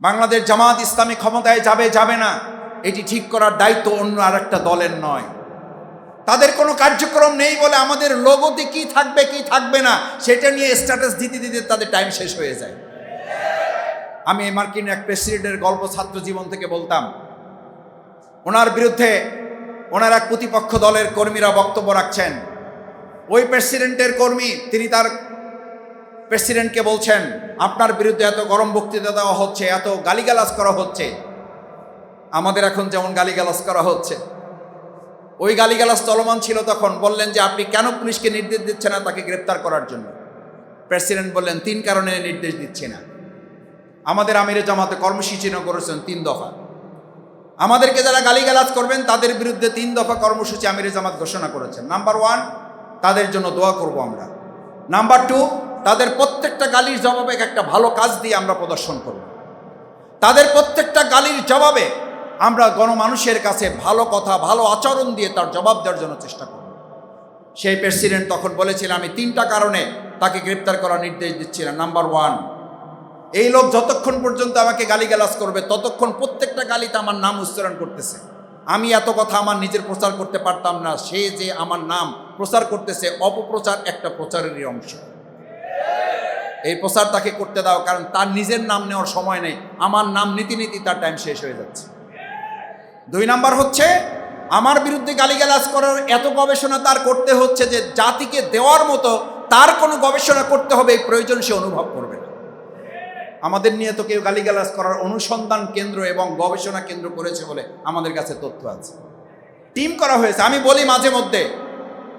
বাংলাদেশ জামাত ইসলামী ক্ষমতায় যাবে যাবে না। এটি ঠিক করার দায়িত্ব অন্য আর একটা দলের নয়। তাদের কোনো কার্যক্রম নেই বলে আমাদের লোগোতে কি থাকবে কি থাকবে না, সেটা নিয়ে স্ট্যাটাস দিতে দিতে তাদের টাইম শেষ হয়ে যায়। আমি মার্কিন এক প্রেসিডেন্টের গল্প ছাত্র জীবন থেকে বলতাম, ওনার বিরুদ্ধে ওনার এক প্রতিপক্ষ দলের কর্মীরা বক্তব্য রাখছেন। ওই প্রেসিডেন্টের কর্মী, তিনি তার প্রেসিডেন্টকে বলছেন, আপনার বিরুদ্ধে এত গরম বক্তৃতা দেওয়া হচ্ছে, এত গালিগালাজ করা হচ্ছে। আমাদের এখন যেমন গালিগালাজ করা হচ্ছে। ওই গালিগালাজ চলমান ছিল তখন। বললেন যে, আপনি কেন পুলিশকে নির্দেশ দিচ্ছেন না তাকে গ্রেপ্তার করার জন্য? প্রেসিডেন্ট বললেন, তিন কারণে নির্দেশ দিচ্ছে না। আমাদের আমিরে জামাতে কর্মসূচি করেছেন তিন দফা। আমাদেরকে যারা গালিগালাজ করবেন, তাদের বিরুদ্ধে তিন দফা কর্মসূচি আমিরে জামাত ঘোষণা করেছেন। নাম্বার ওয়ান, তাদের জন্য দোয়া করব আমরা। নাম্বার টু তাদের প্রত্যেকটা গালির জবাবে একটা ভালো কাজ দিয়ে আমরা প্রদর্শন করব। তাদের প্রত্যেকটা গালির জবাবে আমরা গণমানুষের কাছে ভালো কথা, ভালো আচরণ দিয়ে তার জবাব দেওয়ার জন্য চেষ্টা করব। সেই প্রেসিডেন্ট তখন বলেছিলেন আমি তিনটা কারণে তাকে গ্রেপ্তার করার নির্দেশ দিচ্ছিলাম নাম্বার ওয়ান, এই লোক যতক্ষণ পর্যন্ত আমাকে গালিগালাজ করবে, ততক্ষণ প্রত্যেকটা গালিতে আমার নাম উচ্চারণ করতেছে। আমি এত কথা আমার নিজের প্রচার করতে পারতাম না। সে যে আমার নাম প্রচার করতেছে, অপপ্রচার একটা প্রচারেরই অংশ। এই প্রচার তাকে করতে দাও, কারণ তার নিজের নাম নেওয়ার সময় নেই। আমার নাম নীতি নীতি তার টাইম শেষ হয়ে যাচ্ছে। দুই নাম্বার হচ্ছে, আমার বিরুদ্ধে গালিগালাজ করার এত গবেষণা তার করতে হচ্ছে যে জাতিকে দেওয়ার মতো তার কোনো গবেষণা করতে হবে, এই প্রয়োজন সে অনুভব করবে না। আমাদের নিয়ে তো কেউ গালিগালাজ করার অনুসন্ধান কেন্দ্র এবং গবেষণা কেন্দ্র করেছে বলে আমাদের কাছে তথ্য আছে। টিম করা হয়েছে। আমি বলি মাঝে মধ্যে,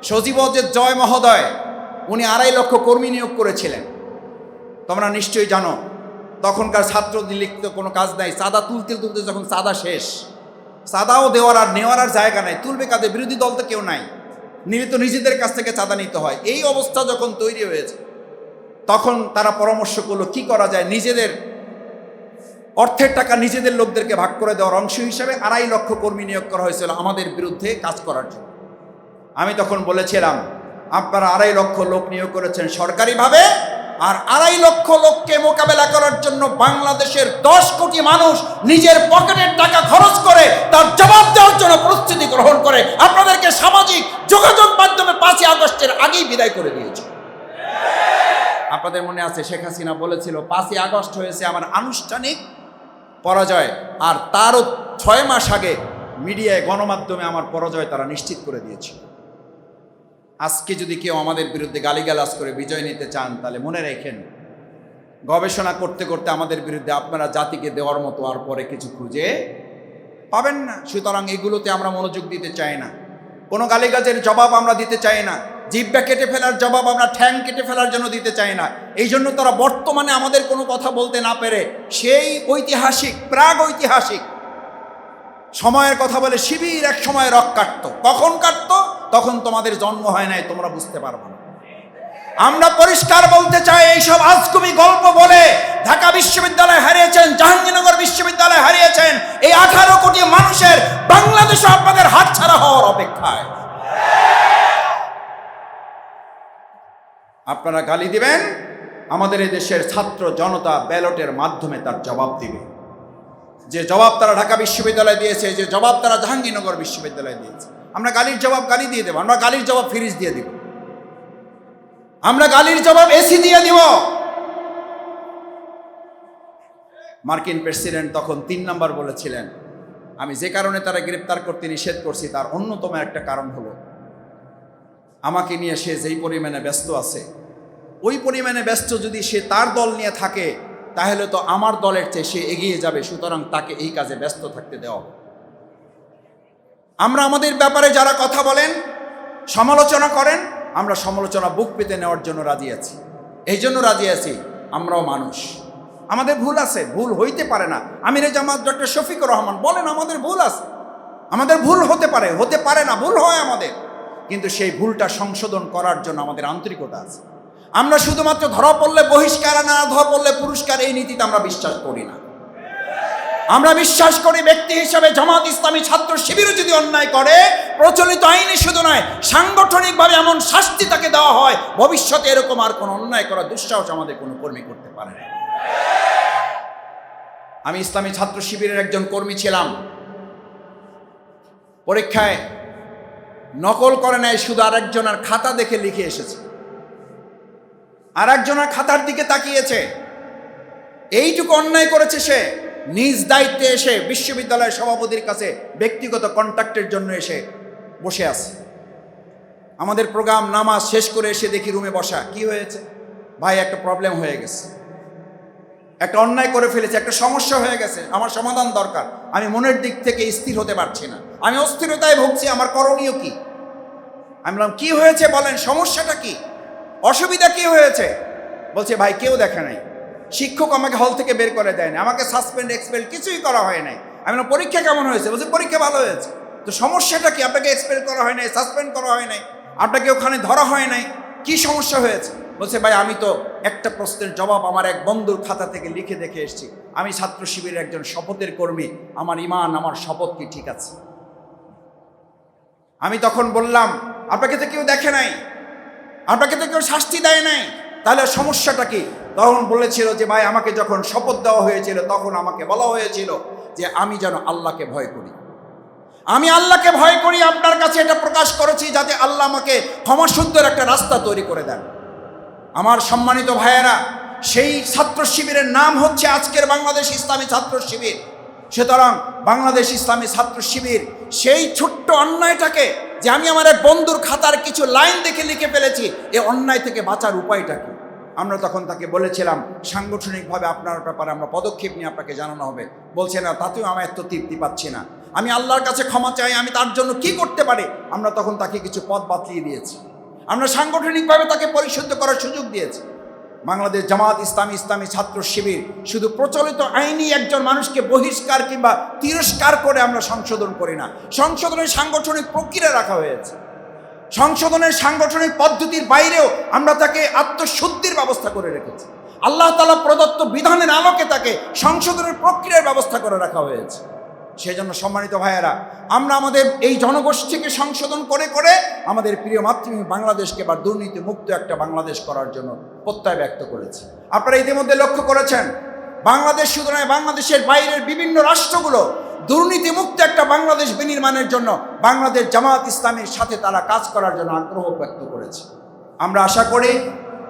সজীব যে জয় মহোদয় উনি আড়াই লক্ষ কর্মী নিয়োগ করেছিলেন। তোমরা নিশ্চয়ই জানো, তখনকার ছাত্র লিখিত কোনো কাজ নাই। চাঁদা তুলতে তুলতে যখন চাঁদা শেষ চাঁদাও দেওয়ার আর নেওয়ার আর জায়গা নাই। তুলবে কাদের? বিরোধী দল তো কেউ নাই। নিলে তো নিজেদের কাছ থেকে চাঁদা নিতে হয়। এই অবস্থা যখন তৈরি হয়েছে, তখন তারা পরামর্শ করল, কি করা যায়? নিজেদের অর্থের টাকা নিজেদের লোকদেরকে ভাগ করে দেওয়ার অংশ হিসাবে আড়াই লক্ষ কর্মী নিয়োগ করা হয়েছিল আমাদের বিরুদ্ধে কাজ করার জন্য। আমি তখন বলেছিলাম আপনারা আড়াই লক্ষ লোক নিয়োগ করেছেন সরকারিভাবে, আর আড়াই লক্ষ লোককে মোকাবেলা করার জন্য বাংলাদেশের দশ কোটি মানুষ নিজের পকেটের টাকা খরচ করে তার জবাব দেওয়ার জন্য প্রস্তুতি গ্রহণ করে আপনাদেরকে সামাজিক যোগাযোগ মাধ্যমে পাঁচই আগস্টের আগেই বিদায় করে দিয়েছে। আপনাদের মনে আছে, শেখ হাসিনা বলেছিল, পাঁচই আগস্ট হয়েছে আমার আনুষ্ঠানিক পরাজয়, আর তারও ছয় মাস আগে মিডিয়ায় গণমাধ্যমে আমার পরাজয় তারা নিশ্চিত করে দিয়েছিল। আজকে যদি কেউ আমাদের বিরুদ্ধে গালিগালাজ করে বিজয় নিতে চান, তাহলে মনে রেখেন, গবেষণা করতে করতে আমাদের বিরুদ্ধে আপনারা জাতিকে দেওয়ার মতো আর পরে কিছু খুঁজে পাবেন না। সুতরাং এগুলোতে আমরা মনোযোগ দিতে চাই না। কোনো গালিগাজের জবাব আমরা দিতে চাই না। জিব্বা কেটে ফেলার জবাব আমরা ঠ্যাং কেটে ফেলার জন্য দিতে চাই না। এই জন্য তারা বর্তমানে আমাদের কোনো কথা বলতে না পেরে সেই ঐতিহাসিক প্রাগ ঐতিহাসিক সময়ের কথা বলে শিবির এক সময় রক কাটতো। কখন কাটতো? তখন তোমাদের জন্ম হয় নাই, তোমরা বুঝতে পারব না। আমরা পরিষ্কার বলতে চাই, এইসব আজগুবি গল্প বলে ঢাকা বিশ্ববিদ্যালয় হারিয়েছেন, জাহাঙ্গীরনগর বিশ্ববিদ্যালয় হারিয়েছেন, এই আঠারো কোটি মানুষের বাংলাদেশে আপনাদের হাতছাড়া হওয়ার অপেক্ষায়। আপনারা গালি দিবেন, আমাদের এই দেশের ছাত্র জনতা ব্যালটের মাধ্যমে তার জবাব দিবে। যে জবাব তারা ঢাকা বিশ্ববিদ্যালয় দিয়েছে, যে জবাব তারা জাহাঙ্গীরনগর বিশ্ববিদ্যালয় দিয়েছে। আমরা গালির জবাব গালি দিয়ে দেবো, আমরা গালির জবাব ফ্রিজ দিয়ে দিব। আমরা গালির জবাব এসি দিয়ে দিব। মার্কিন প্রেসিডেন্ট তখন তিন নাম্বার বলেছিলেন, আমি যে কারণে তারা গ্রেপ্তার করতে নিষেধ করছি, তার অন্যতম একটা কারণ হলো, আমাকে নিয়ে সে যেই পরিমাণে ব্যস্ত আছে, ওই পরিমাণে ব্যস্ত যদি সে তার দল নিয়ে থাকে তাহলে তো আমার দলের চেয়ে সে এগিয়ে যাবে, সুতরাং তাকে এই কাজে ব্যস্ত থাকতে দেওয়া। আমরা আমাদের ব্যাপারে যারা কথা বলেন, সমালোচনা করেন, আমরা সমালোচনা বুক পেতে নেওয়ার জন্য রাজি আছি। এই জন্য রাজি আছি, আমরাও মানুষ। আমাদের ভুল আছে, ভুল হইতে পারে না। আমিরে জামাত ডক্টর শফিকুর রহমান বলেন, আমাদের ভুল আছে। আমাদের ভুল হতে পারে হতে পারে না, ভুল হয় আমাদের। কিন্তু সেই ভুলটা সংশোধন করার জন্য আমাদের আন্তরিকতা আছে। আমরা শুধুমাত্র ধরা পড়লে বহিষ্কার না ধরা পড়লে পুরস্কার, এই নীতিতে আমরা বিশ্বাস করি না। আমরা বিশ্বাস করি ব্যক্তি হিসাবে জামাত ইসলামী ছাত্র শিবিরও যদি অন্যায় করে, প্রচলিত আইনে শুধু নয়, সাংগঠনিকভাবে এমন শাস্তি তাকে দেওয়া হয়, ভবিষ্যতে এরকম আর কোনো অন্যায় করার দুঃসাহস আমাদের কোনো কর্মী করতে পারে না। আমি ইসলামী ছাত্র শিবিরের একজন কর্মী ছিলাম। পরীক্ষায় নকল করে নেয় শুধু আরেকজনের খাতা দেখে লিখে এসেছে। আর একজনের খাতার দিকে তাকিয়েছে। এইটুকু অন্যায় করেছে সে। নিজ দায়িত্বে এসে বিশ্ববিদ্যালয়ের সভাপতির কাছে ব্যক্তিগত কন্ট্যাক্টের জন্য এসে বসে আছে। আমাদের প্রোগ্রাম নামাজ শেষ করে এসে দেখি রুমে বসা। কি হয়েছে? ভাই, একটা প্রবলেম হয়ে গেছে। একটা অন্যায় করে ফেলেছে, একটা সমস্যা হয়ে গেছে। আমার সমাধান দরকার। আমি মনের দিক থেকে স্থির হতে পারছি না। আমি অস্থিরতায় ভুগছি, আমার করণীয় কি? আমি বললাম, কি হয়েছে বলেন? সমস্যাটা কি? অসুবিধা কি হয়েছে? বলছে, ভাই, কেউ দেখে নাই। শিক্ষক আমাকে হল থেকে বের করে দেয় না আমাকে সাসপেন্ড এক্সপেল কিছুই করা হয় নাই। আমি পরীক্ষা কেমন হয়েছে? বলছে, পরীক্ষা ভালো হয়েছে। তো সমস্যাটা কি? আপনাকে এক্সপেল করা হয় নাই সাসপেন্ড করা হয় নাই। আপনাকে ওখানে ধরা হয় নাই। কি সমস্যা হয়েছে? বলছে, ভাই, আমি তো একটা প্রশ্নের জবাব আমার এক বন্ধুর খাতা থেকে লিখে দেখে এসেছি। আমি ছাত্র শিবিরের একজন শপথের কর্মী। আমার ইমান, আমার শপথ কি ঠিক আছে? আমি তখন বললাম, আপনাকে তো কেউ দেখে নাই। আপনাকে তো কেউ শাস্তি দেয় নাই। তাহলে সমস্যাটা কি? তখন বলেছিল যে, ভাই, আমাকে যখন শপথ দেওয়া হয়েছিল, তখন আমাকে বলা হয়েছিল যে, আমি যেন আল্লাহকে ভয় করি। আমি আল্লাহকে ভয় করি, আপনার কাছে এটা প্রকাশ করেছি যাতে আল্লাহ আমাকে ক্ষমাসুন্দর একটা রাস্তা তৈরি করে দেন। আমার সম্মানিত ভাইয়েরা, সেই ছাত্র শিবিরের নাম হচ্ছে আজকের বাংলাদেশ ইসলামী ছাত্র শিবির। সুতরাং বাংলাদেশ ইসলামী ছাত্র শিবির সেই ছোট্ট অন্যায়টাকে যে আমি আমার এক বন্ধুর খাতার কিছু লাইন দেখে লিখে ফেলেছি, এ অন্যায় থেকে বাঁচার উপায়টা কি? আমরা তখন তাকে বলেছিলাম, সাংগঠনিকভাবে আপনার ব্যাপারে আমরা পদক্ষেপ নিয়ে আপনাকে জানানো হবে। বলছে, না, তাতেও আমার এত তৃপ্তি পাচ্ছি না। আমি আল্লাহর কাছে ক্ষমা চাই, আমি তার জন্য কি করতে পারি? আমরা তখন তাকে কিছু পথ বাতলিয়ে দিয়েছি। আমরা সাংগঠনিকভাবে তাকে পরিশুদ্ধ করার সুযোগ দিয়েছি। বাংলাদেশ জামাত ইসলামী ইসলামী ছাত্র শিবির শুধু প্রচলিত আইনি একজন মানুষকে বহিষ্কার কিংবা তিরস্কার করে আমরা সংশোধন করি না। সংশোধনের সাংগঠনিক প্রক্রিয়া রাখা হয়েছে। সংশোধনের সাংগঠনিক পদ্ধতির বাইরেও আমরা তাকে আত্মশুদ্ধির ব্যবস্থা করে রেখেছি। আল্লাহ তালা প্রদত্ত বিধানের আলোকে তাকে সংশোধনের প্রক্রিয়ার ব্যবস্থা করে রাখা হয়েছে। সেই জন্য সম্মানিত ভাইয়েরা, আমরা আমাদের এই জনগোষ্ঠীকে সংশোধন করে করে আমাদের প্রিয় মাতৃভূমি বাংলাদেশকে বা দুর্নীতি মুক্ত একটা বাংলাদেশ করার জন্য প্রত্যয় ব্যক্ত করেছি। আপনারা ইতিমধ্যে লক্ষ্য করেছেন, বাংলাদেশ শুধু নয়, বাংলাদেশের বাইরের বিভিন্ন রাষ্ট্রগুলো দুর্নীতিমুক্ত একটা বাংলাদেশ বিনির্মাণের জন্য বাংলাদেশ জামাত ইসলামের সাথে তারা কাজ করার জন্য আগ্রহ ব্যক্ত করেছে। আমরা আশা করি,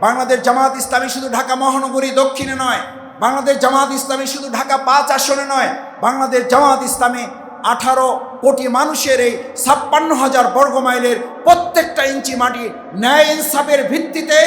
বাংলাদেশ জামাত ইসলামী শুধু ঢাকা মহানগরী দক্ষিণে নয়, বাংলাদেশ জামাত ইসলামী শুধু ঢাকা পাঁচ আসনে নয় বাংলাদেশ জামাত ইসলামে আঠারো কোটি মানুষের এই ছাপ্পান্ন হাজার বর্গ মাইলের প্রত্যেকটা ইঞ্চি মাটি ন্যায় ইনসাফের ভিত্তিতে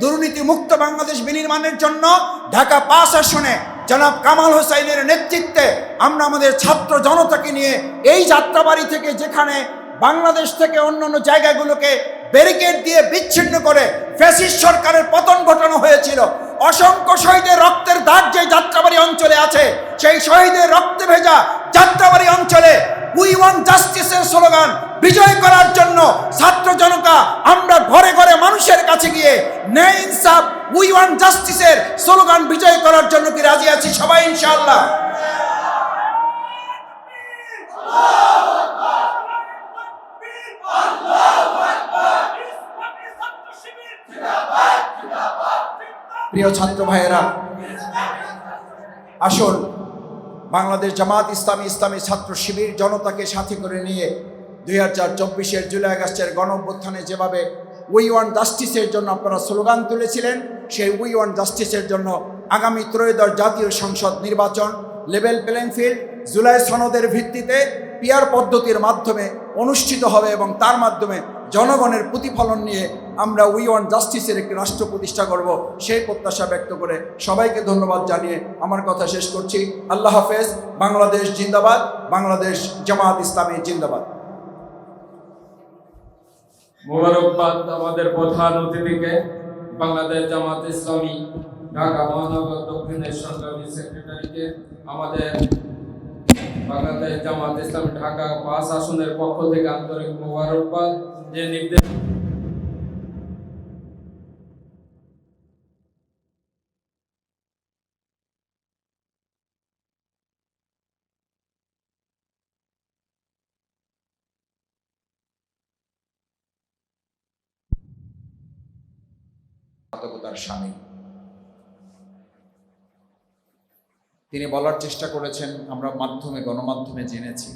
দুর্নীতিমুক্ত বাংলাদেশ বিনির্মাণের জন্য ঢাকা পাঁচ আসনে জনাব কামাল হোসাইনের নেতৃত্বে আমরা আমাদের ছাত্র জনতাকে নিয়ে এই যাত্রাবাড়ি থেকে যেখানে বাংলাদেশ থেকে অন্যান্য জায়গাগুলোকে ব্যারিকেড দিয়ে বিচ্ছিন্ন করে ফ্যাসিস্ট সরকারের পতন ঘটানো হয়েছিল। অসংখ্য শহীদের রক্তের দাগ যে যাত্রাবাড়ি অঞ্চলে আছে, সেই শহীদের রক্তে ভেজা যাত্রাবাড়ি অঞ্চলে উই ওয়ান জাস্টিসের স্লোগান, বিজয় করার জন্য ছাত্র জনতা, আমরা ঘরে ঘরে মানুষের কাছে গিয়ে ন্যায় ইনসাফ উই ওয়ান জাস্টিসের স্লোগান, বিজয় করার জন্য কি রাজি আছি? সবাই ইনশাআল্লাহ। প্রিয় ছাত্র ভাইয়েরা, আসুন, বাংলাদেশ জামাত ইসলামী ইসলামী ছাত্র শিবির জনতাকে সাথে করে নিয়ে দুই হাজার চব্বিশের জুলাই আগস্টের গণঅভ্যুত্থানে যেভাবে উই ওয়ান জাস্টিসের জন্য আপনারা স্লোগান তুলেছিলেন, সেই উই ওয়ান জাস্টিসের জন্য আগামী ত্রয়োদশ জাতীয় সংসদ নির্বাচন লেভেল প্লেইং ফিল্ড জুলাই সনদের ভিত্তিতে পিয়ার পদ্ধতির মাধ্যমে অনুষ্ঠিত হবে এবং তার মাধ্যমে জনগণের প্রতিফলন নিয়ে আমরা উই ওয়ান জাস্টিসের একটি রাষ্ট্র প্রতিষ্ঠা করব, সেই প্রত্যাশা ব্যক্ত করে সবাইকে ধন্যবাদ জানিয়ে আমার কথা শেষ করছি। আল্লাহ হাফেজ, বাংলাদেশ জিন্দাবাদ, বাংলাদেশ জামাত ইসলামী জিন্দাবাদ। মোবারকবাদ আমাদের প্রধান অতিথিকে, বাংলাদেশ জামাত ইসলামী, ঢাকা মহানগর দক্ষিণের সেক্রেটারিকে, আমাদের বাংলাদেশ জামাত ইসলামী ঢাকা পাঁচ আসনের পক্ষ থেকে আন্তরিক মোবারকবাদ যে নির্দেশ ঘাতকতার স্বামী। তিনি বলার চেষ্টা করেছেন, আমরা মাধ্যমে, গণমাধ্যমে জেনেছি।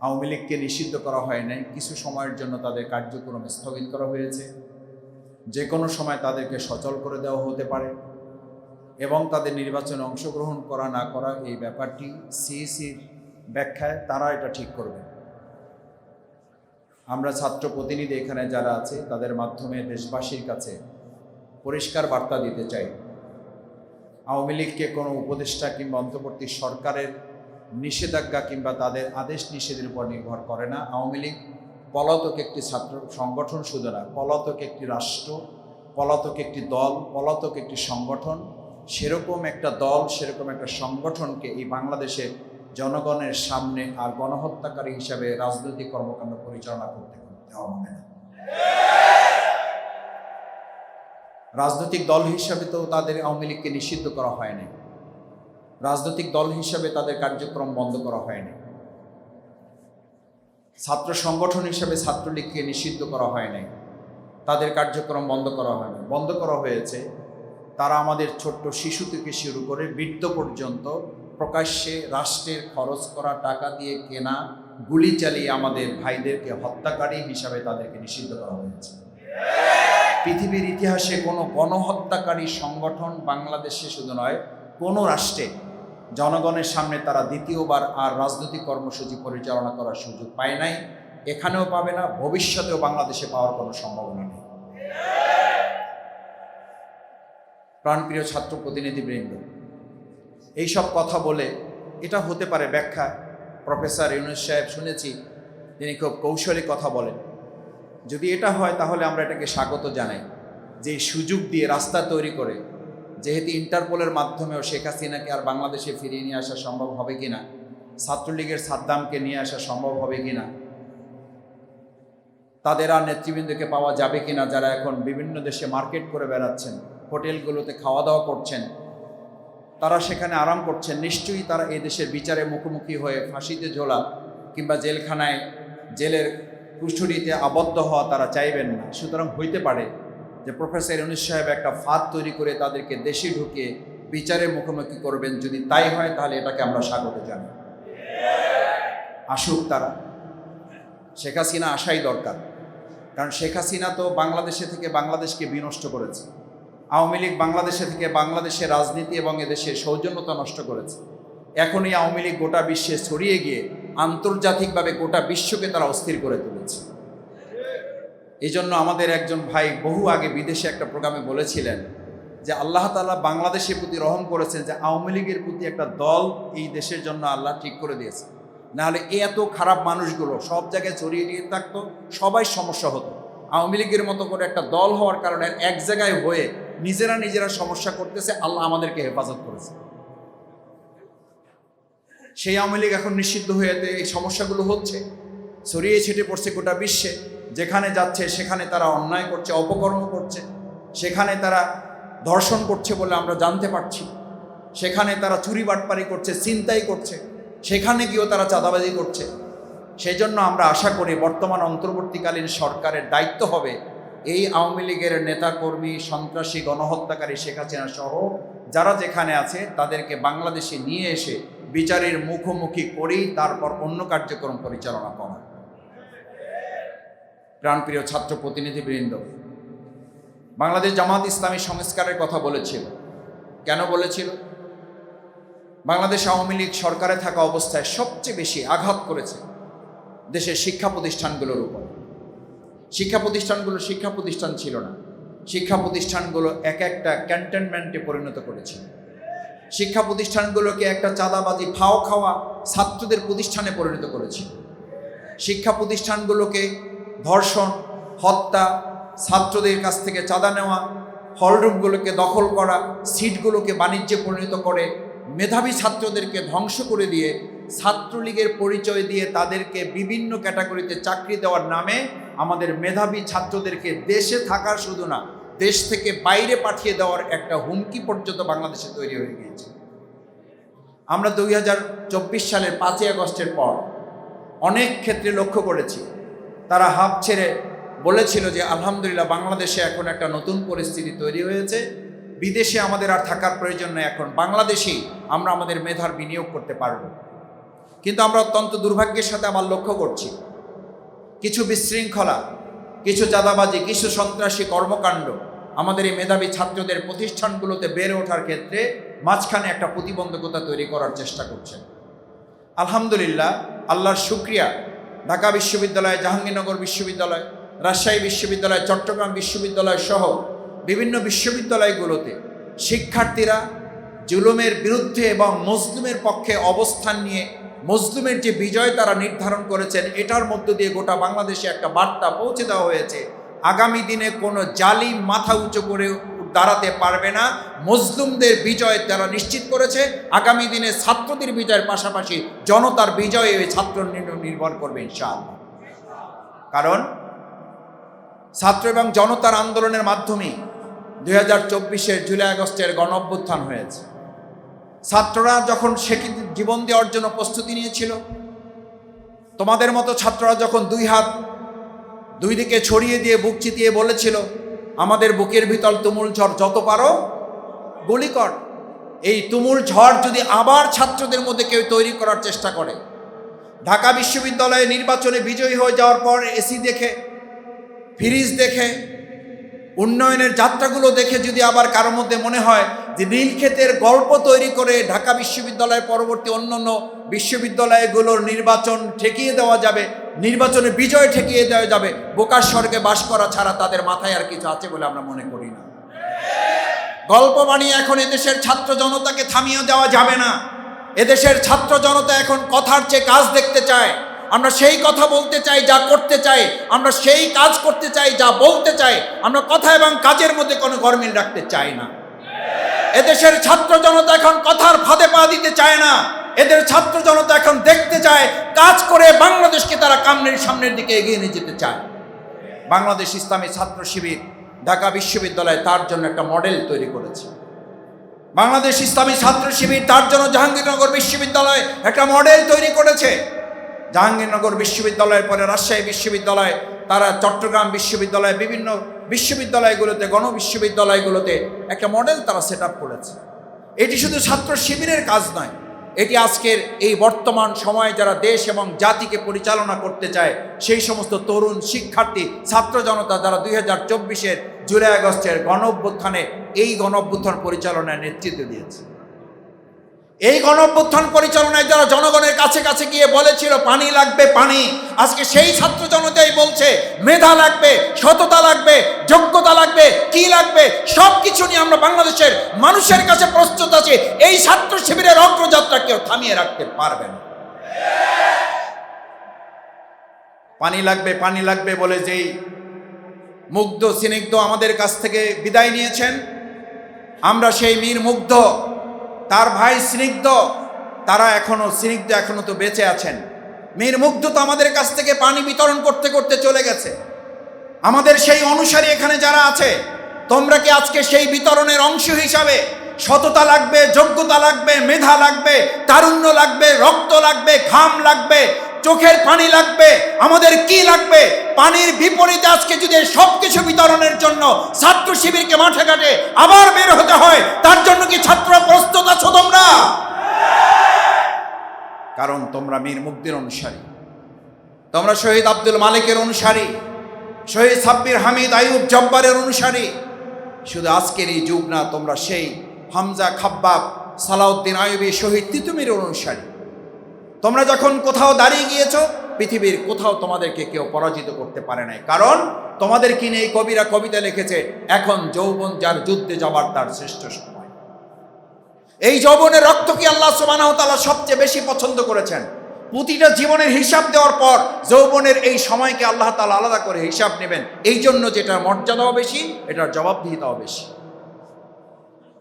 আওয়ামী লীগকে নিষিদ্ধ করা হয় নাই, কিছু সময়ের জন্য তাদের কার্যক্রম স্থগিত করা হয়েছে। যে কোনো সময় তাদেরকে সচল করে দেওয়া হতে পারে এবং তাদের নির্বাচনে অংশগ্রহণ করা না করা এই ব্যাপারটি সিইসির ব্যাখ্যায় তারা এটা ঠিক করবে। আমরা ছাত্র প্রতিনিধি এখানে যারা আছে, তাদের মাধ্যমে দেশবাসীর কাছে পরিষ্কার বার্তা দিতে চাই। আওয়ামী লীগকে কোনো উপদেষ্টা কিংবা অন্তর্বর্তী সরকারের নিষেধাজ্ঞা কিংবা তাদের আদেশ নিষেধের উপর নির্ভর করে না। আওয়ামী লীগ পলাতক একটি ছাত্র সংগঠন শুধু না পলাতক একটি রাষ্ট্র, পলাতক একটি দল, পলাতক একটি সংগঠন, সেরকম একটা দল, সেরকম একটা সংগঠনকে এই বাংলাদেশের জনগণের সামনে আর গণহত্যাকারী হিসাবে রাজনৈতিক কর্মকাণ্ড পরিচালনা করতে দেওয়া হবে না। রাজনৈতিক দল হিসাবে তো তাদের আওয়ামী লীগকে নিষিদ্ধ করা হয়নি। রাজনৈতিক দল হিসাবে তাদের কার্যক্রম বন্ধ করা হয়নি। ছাত্র সংগঠন হিসাবে ছাত্রলীগকে নিষিদ্ধ করা হয় নাই তাদের কার্যক্রম বন্ধ করা হয়নি। বন্ধ করা হয়েছে, তারা আমাদের ছোট্ট শিশু থেকে শুরু করে বৃদ্ধ পর্যন্ত প্রকাশ্যে রাষ্ট্রের খরচ করা টাকা দিয়ে কেনা, গুলি চালিয়ে আমাদের ভাইদেরকে হত্যাকারী হিসাবে তাদেরকে নিষিদ্ধ করা হয়েছে। পৃথিবীর ইতিহাসে কোনো গণহত্যাকারী সংগঠন বাংলাদেশে শুধু নয়, কোনো রাষ্ট্রে জনগণের সামনে তারা দ্বিতীয়বার আর রাজনৈতিক কর্মসূচি পরিচালনা করার সুযোগ পায় নাই। এখানেও পাবে না, ভবিষ্যতেও বাংলাদেশে পাওয়ার কোনো সম্ভাবনা নেই। প্রাণপ্রিয় ছাত্র প্রতিনিধিবৃন্দ, এইসব কথা বলে এটা হতে পারে ব্যাখ্যা। প্রফেসর ইউনুস সাহেব শুনেছি, তিনি খুব কৌশলী কথা বলেন। যদি এটা হয়, তাহলে আমরা এটাকে স্বাগত জানাই। যে সুযোগ দিয়ে রাস্তা তৈরি করে, যেহেতু ইন্টারপোলের মাধ্যমেও শেখ হাসিনাকে আর বাংলাদেশে ফিরিয়ে নিয়ে আসা সম্ভব হবে কিনা, ছাত্রলীগের সাদ্দামকে নিয়ে আসা সম্ভব হবে কিনা, তাদের আর নেতৃবৃন্দকে পাওয়া যাবে কিনা, যারা এখন বিভিন্ন দেশে মার্কেট করে বেড়াচ্ছেন, হোটেলগুলোতে খাওয়া দাওয়া করছেন, তারা সেখানে আরাম করছেন, নিশ্চয়ই তারা এই দেশের বিচারে মুখোমুখি হয়ে ফাঁসিতে ঝোলা কিংবা জেলখানায় জেলের কুষ্ঠুরিতে আবদ্ধ হওয়া তারা চাইবেন না। সুতরাং হইতে পারে যে প্রফেসর ইউনুস সাহেব একটা ফাঁদ তৈরি করে তাদেরকে দেশে ঢুকে বিচারের মুখোমুখি করবেন। যদি তাই হয়, তাহলে এটাকে আমরা স্বাগত জানি আসুক তারা। শেখ হাসিনা আসাই দরকার। কারণ শেখ হাসিনা তো বাংলাদেশে থেকে বাংলাদেশকে বিনষ্ট করেছে। আওয়ামী লীগ বাংলাদেশে থেকে বাংলাদেশের রাজনীতি এবং এদেশের সৌজন্যতা নষ্ট করেছে। এখন এই আওয়ামী লীগ গোটা বিশ্বে ছড়িয়ে গিয়ে আন্তর্জাতিকভাবে গোটা বিশ্বকে তারা অস্থির করে তুলেছে। এই জন্য আমাদের একজন ভাই বহু আগে বিদেশে একটা প্রোগ্রামে বলেছিলেন যে আল্লাহ তালা বাংলাদেশের প্রতি রহম করেছেন যে আওয়ামী লীগের প্রতি একটা দল এই দেশের জন্য আল্লাহ ঠিক করে দিয়েছে। নাহলে এত খারাপ মানুষগুলো সব জায়গায় ছড়িয়ে নিয়ে থাকতো, সবাই সমস্যা হতো। আওয়ামী লীগের মতো করে একটা দল হওয়ার কারণে এক জায়গায় হয়ে নিজেরা নিজেরা সমস্যা করতেছে, আল্লাহ আমাদেরকে হেফাজত করেছে। সেই আওয়ামী লীগ এখন নিষিদ্ধ হয়ে এই সমস্যাগুলো হচ্ছে। ছড়িয়ে ছিটে পড়ছে গোটা বিশ্বে। যেখানে যাচ্ছে, সেখানে তারা অন্যায় করছে, অপকর্ম করছে। সেখানে তারা ধর্ষণ করছে বলে আমরা জানতে পারছি। সেখানে তারা চুরি বাটপারি করছে চিন্তাই করছে। সেখানে গিয়েও তারা চাঁদাবাজি করছে। সেই জন্য আমরা আশা করি বর্তমান অন্তর্বর্তীকালীন সরকারের দায়িত্ব হবে এই আওয়ামী লীগের নেতাকর্মী, সন্ত্রাসী, গণহত্যাকারী শেখ হাসিনা সহ যারা যেখানে আছে তাদেরকে বাংলাদেশে নিয়ে এসে বিচারের মুখোমুখি করেই তারপর অন্য কার্যক্রম পরিচালনা করা। প্রাণপ্রিয় ছাত্র প্রতিনিধিবৃন্দ, বাংলাদেশ জামাত ইসলামী সংস্কারের কথা বলেছিল। কেন বলেছিল? বাংলাদেশ আওয়ামী লীগ সরকারে থাকা অবস্থায় সবচেয়ে বেশি আঘাত করেছে দেশের শিক্ষা প্রতিষ্ঠানগুলোর উপর। শিক্ষা প্রতিষ্ঠানগুলো শিক্ষা প্রতিষ্ঠান ছিল না। শিক্ষা প্রতিষ্ঠানগুলো এক একটা ক্যান্টনমেন্টে পরিণত করেছে। শিক্ষা প্রতিষ্ঠানগুলোকে একটা চাঁদাবাজি, ফাও খাওয়া ছাত্রদের প্রতিষ্ঠানে পরিণত করেছে। শিক্ষা প্রতিষ্ঠানগুলোকে ধর্ষণ, হত্যা, ছাত্রদের কাছ থেকে চাঁদা নেওয়া, হলরুমগুলোকে দখল করা, সিটগুলোকে বাণিজ্যে পরিণত করে, মেধাবী ছাত্রদেরকে ধ্বংস করে দিয়ে, ছাত্রলীগের পরিচয় দিয়ে তাদেরকে বিভিন্ন ক্যাটাগরিতে চাকরি দেওয়ার নামে আমাদের মেধাবী ছাত্রদেরকে দেশে থাকার শুধু না দেশ থেকে বাইরে পাঠিয়ে দেওয়ার একটা হুমকি পর্যন্ত বাংলাদেশে তৈরি হয়ে গিয়েছে। আমরা দুই হাজার চব্বিশ সালের পাঁচই আগস্টের পর অনেক ক্ষেত্রে লক্ষ্য করেছি। তারা হাফ ছেড়ে বলেছিল যে, আলহামদুলিল্লাহ, বাংলাদেশে এখন একটা নতুন পরিস্থিতি তৈরি হয়েছে। বিদেশে আমাদের আর থাকার প্রয়োজন নেই। এখন বাংলাদেশেই আমরা আমাদের মেধার বিনিয়োগ করতে পারব। কিন্তু আমরা অত্যন্ত দুর্ভাগ্যের সাথে আমার লক্ষ্য করছি। কিছু বিশৃঙ্খলা কিছু চাঁদাবাজি, কিছু সন্ত্রাসী কর্মকাণ্ড আমাদের এই মেধাবী ছাত্রদের প্রতিষ্ঠানগুলোতে বেড়ে ওঠার ক্ষেত্রে মাঝখানে একটা প্রতিবন্ধকতা তৈরি করার চেষ্টা করছেন। আলহামদুলিল্লাহ, আল্লাহর শুক্রিয়া। ঢাকা বিশ্ববিদ্যালয়, জাহাঙ্গীরনগর বিশ্ববিদ্যালয়, রাজশাহী বিশ্ববিদ্যালয়, চট্টগ্রাম বিশ্ববিদ্যালয় সহ বিভিন্ন বিশ্ববিদ্যালয়গুলোতে শিক্ষার্থীরা জুলুমের বিরুদ্ধে এবং মজলুমের পক্ষে অবস্থান নিয়ে মজলুমের যে বিজয় তারা নির্ধারণ করেছেন, এটার মধ্য দিয়ে গোটা বাংলাদেশে একটা বার্তা পৌঁছে দেওয়া হয়েছে। আগামী দিনে কোনো জালিম মাথা উঁচু করে দাঁড়াতে পারবে না। মজলুমদের বিজয় তারা নিশ্চিত করেছে। আগামী দিনে ছাত্রদের বিজয়ের পাশাপাশি জনতার বিজয়ে ওই ছাত্র নির্ভর করবে ইনশাআল্লাহ। কারণ ছাত্র এবং জনতার আন্দোলনের মাধ্যমে দুই হাজার চব্বিশের জুলাই আগস্টের গণ হয়েছে। ছাত্ররা যখন সে জীবন দেওয়ার জন্য প্রস্তুতি নিয়েছিল, তোমাদের মতো ছাত্ররা যখন দুই হাত দুই দিকে ছড়িয়ে দিয়ে বুক চিতিয়ে বলেছিল, আমাদের বুকের ভিতর তুমুল ঝড় যত পারো গুলি কর। এই তুমুল ঝড় যদি আবার ছাত্রদের মধ্যে কেউ তৈরি করার চেষ্টা করে, ঢাকা বিশ্ববিদ্যালয়ে নির্বাচনে বিজয়ী হয়ে যাওয়ার পর এসি দেখে, ফ্রিজ দেখে উন্নয়নের যাত্রাগুলো দেখে যদি আবার কারোর মধ্যে মনে হয় যে নীলক্ষেতের গল্প তৈরি করে ঢাকা বিশ্ববিদ্যালয়ের পরবর্তী অন্যান্য বিশ্ববিদ্যালয়গুলোর নির্বাচন ঠেকিয়ে দেওয়া যাবে, নির্বাচনে বিজয় ঠেকিয়ে দেওয়া যাবে, বোকার স্বর্গে বাস করা ছাড়া তাদের মাথায় আর কিছু আছে বলে আমরা মনে করি না। গল্প বানিয়ে এখন এদেশের ছাত্র জনতাকে থামিয়ে দেওয়া যাবে না। এদেশের ছাত্র জনতা এখন কথার চেয়ে কাজ দেখতে চায়। আমরা সেই কথা বলতে চাই, যা করতে চাই, আমরা সেই কাজ করতে চাই, যা বলতে চাই, আমরা কথা এবং কাজের মধ্যে কোনো গরমিল রাখতে চাই না। এদেশের ছাত্র জনতা এখন কথার ফাঁদে পা দিতে চায় না। এদের ছাত্র জনতা এখন দেখতে চায়, কাজ করে বাংলাদেশকে তারা কামনের সামনের দিকে এগিয়ে নিয়ে যেতে চায়। বাংলাদেশ ইসলামী ছাত্র শিবির ঢাকা বিশ্ববিদ্যালয় তার জন্য একটা মডেল তৈরি করেছে। বাংলাদেশ ইসলামী ছাত্র শিবির তার জন্য জাহাঙ্গীরনগর বিশ্ববিদ্যালয় একটা মডেল তৈরি করেছে। জাহাঙ্গীরনগর বিশ্ববিদ্যালয়ের পরে রাজশাহী বিশ্ববিদ্যালয়, তারা চট্টগ্রাম বিশ্ববিদ্যালয়, বিভিন্ন বিশ্ববিদ্যালয়গুলোতে গণ বিশ্ববিদ্যালয়গুলোতে একটা মডেল তারা সেট করেছে। এটি শুধু ছাত্র শিবিরের কাজ নয়, এটি আজকের এই বর্তমান সময়ে যারা দেশ এবং জাতিকে পরিচালনা করতে চায়, সেই সমস্ত তরুণ শিক্ষার্থী, ছাত্র জনতা যারা দুই হাজার চব্বিশের জুলাই আগস্টের গণ এই গণ পরিচালনায় নেতৃত্ব দিয়েছে। এই গণঅভ্যুত্থান পরিচালনায় যারা জনগণের কাছে কাছে গিয়ে বলেছিল, পানি লাগবে, পানি। আজকে সেই ছাত্র জনতাই বলছে, মেধা লাগবে, সততা লাগবে, যোগ্যতা লাগবে, কি লাগবে সব কিছু নিয়ে আমরা বাংলাদেশের মানুষের কাছে প্রস্তুত আছি। এই ছাত্র শিবিরের অগ্রযাত্রা কেউ থামিয়ে রাখতে পারবে না। পানি লাগবে পানি লাগবে বলে যেই মুগ্ধ, স্নিগ্ধ আমাদের কাছ থেকে বিদায় নিয়েছেন, আমরা সেই মীর মুগ্ধ তার ভাই স্নিগ্ধ, তারা এখনও, স্নিগ্ধ এখনও তো বেঁচে আছেন। মীর মুগ্ধ তো আমাদের কাছ থেকে পানি বিতরণ করতে করতে চলে গেছে। আমাদের সেই অনুসারী এখানে যারা আছে, তোমরা কি আজকে সেই বিতরণের অংশ হিসাবে সততা লাগবে, যোগ্যতা লাগবে, মেধা লাগবে, তারুণ্য লাগবে, রক্ত লাগবে, ঘাম লাগবে, চোখের পানি লাগবে, আমাদের কি লাগবে? পানির বিপরীতে আজকে যদি সব কিছু বিতরণের জন্য ছাত্র শিবিরকে মাঠে ঘাটে আবার বের হতে হয়, তার জন্য কি ছাত্র প্রস্তুত আছো তোমরা? কারণ তোমরা মীর মুক্তির অনুসারী। তোমরা শহীদ আব্দুল মালিকের অনুসারী। শহীদ সাব্বির হামিদ আইয়ুব জব্বারের অনুসারী। শুধু আজকের এই যুগ না, তোমরা সেই হামজা খাব্বাব সালাউদ্দিন আইয়ুবী শহীদ তিতুমির অনুসারী। তোমরা যখন কোথাও দাঁড়িয়ে গিয়েছো পৃথিবীর কোথাও তোমাদেরকে কেউ পরাজিত করতে পারে নাই। কারণ তোমাদের কিনে এই কবিরা কবিতা লিখেছে, এখন যৌবন যার যুদ্ধে যাবার তার শ্রেষ্ঠ সময়। এই যৌবনের রক্ত কি আল্লাহ সুবাহ তাআলা সবচেয়ে বেশি পছন্দ করেছেন? প্রতিটা জীবনের হিসাব দেওয়ার পর যৌবনের এই সময়কে আল্লাহ তাআলা আলাদা করে হিসাব নেবেন। এই জন্য যেটার মর্যাদাও বেশি, এটার জবাবদিহিতাও বেশি।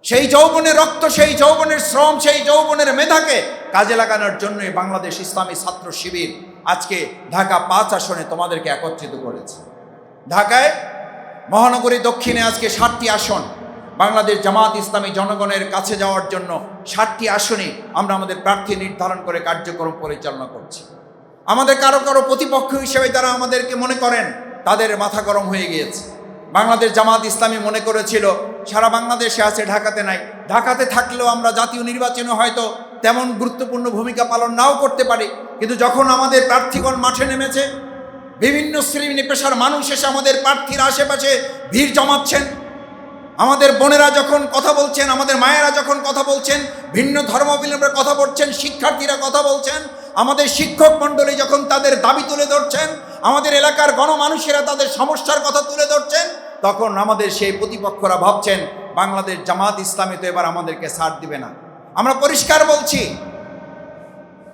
সেই যৌবনের রক্ত, সেই যৌবনের শ্রম, সেই যৌবনের মেধাকে কাজে লাগানোর জন্যই বাংলাদেশ ইসলামী ছাত্র শিবির আজকে ঢাকা পাঁচ আসনে তোমাদেরকে একত্রিত করেছে। ঢাকায় মহানগরী দক্ষিণে আজকে ষাটটি আসন। বাংলাদেশ জামাত ইসলামী জনগণের কাছে যাওয়ার জন্য ষাটটি আসনে আমরা আমাদের প্রার্থী নির্ধারণ করে কার্যক্রম পরিচালনা করছি। আমাদের কারও কারও প্রতিপক্ষ হিসেবে তারা আমাদেরকে মনে করেন, তাদের মাথা গরম হয়ে গিয়েছে। বাংলাদেশ জামাত ইসলামী মনে করেছিল, সারা বাংলাদেশে আছে, ঢাকাতে নাই। ঢাকাতে থাকলেও আমরা জাতীয় নির্বাচনে হয়তো তেমন গুরুত্বপূর্ণ ভূমিকা পালন নাও করতে পারি। কিন্তু যখন আমাদের প্রার্থীগণ মাঠে নেমেছে, বিভিন্ন শ্রেণি পেশার মানুষ এসে আমাদের প্রার্থীর আশেপাশে ভিড় জমাচ্ছেন। আমাদের বোনেরা যখন কথা বলছেন, আমাদের মায়েরা যখন কথা বলছেন, ভিন্ন ধর্মাবলম্বীরা কথা বলছেন, শিক্ষার্থীরা কথা বলছেন, আমাদের শিক্ষক মণ্ডলী যখন তাদের দাবি তুলে ধরছেন, আমাদের এলাকার গণমানুষেরা তাদের সমস্যার কথা তুলে ধরছেন তখন আমাদের সেই প্রতিপক্ষরা ভাবছেন, বাংলাদেশ জামাত ইসলামী তো এবার আমাদেরকে ছাড় দিবে না। আমরা পরিষ্কার বলছি,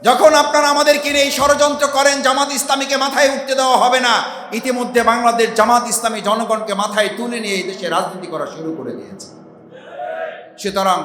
যখন আপনারা আমাদেরকে এই ষড়যন্ত্র করেন, জামাত ইসলামীকে মাথায় উঠতে দেওয়া হবে না, ইতিমধ্যে বাংলাদেশ জামাত ইসলামী জনগণকে মাথায় তুলে নিয়ে এই দেশে রাজনীতি করা শুরু করে দিয়েছে। সুতরাং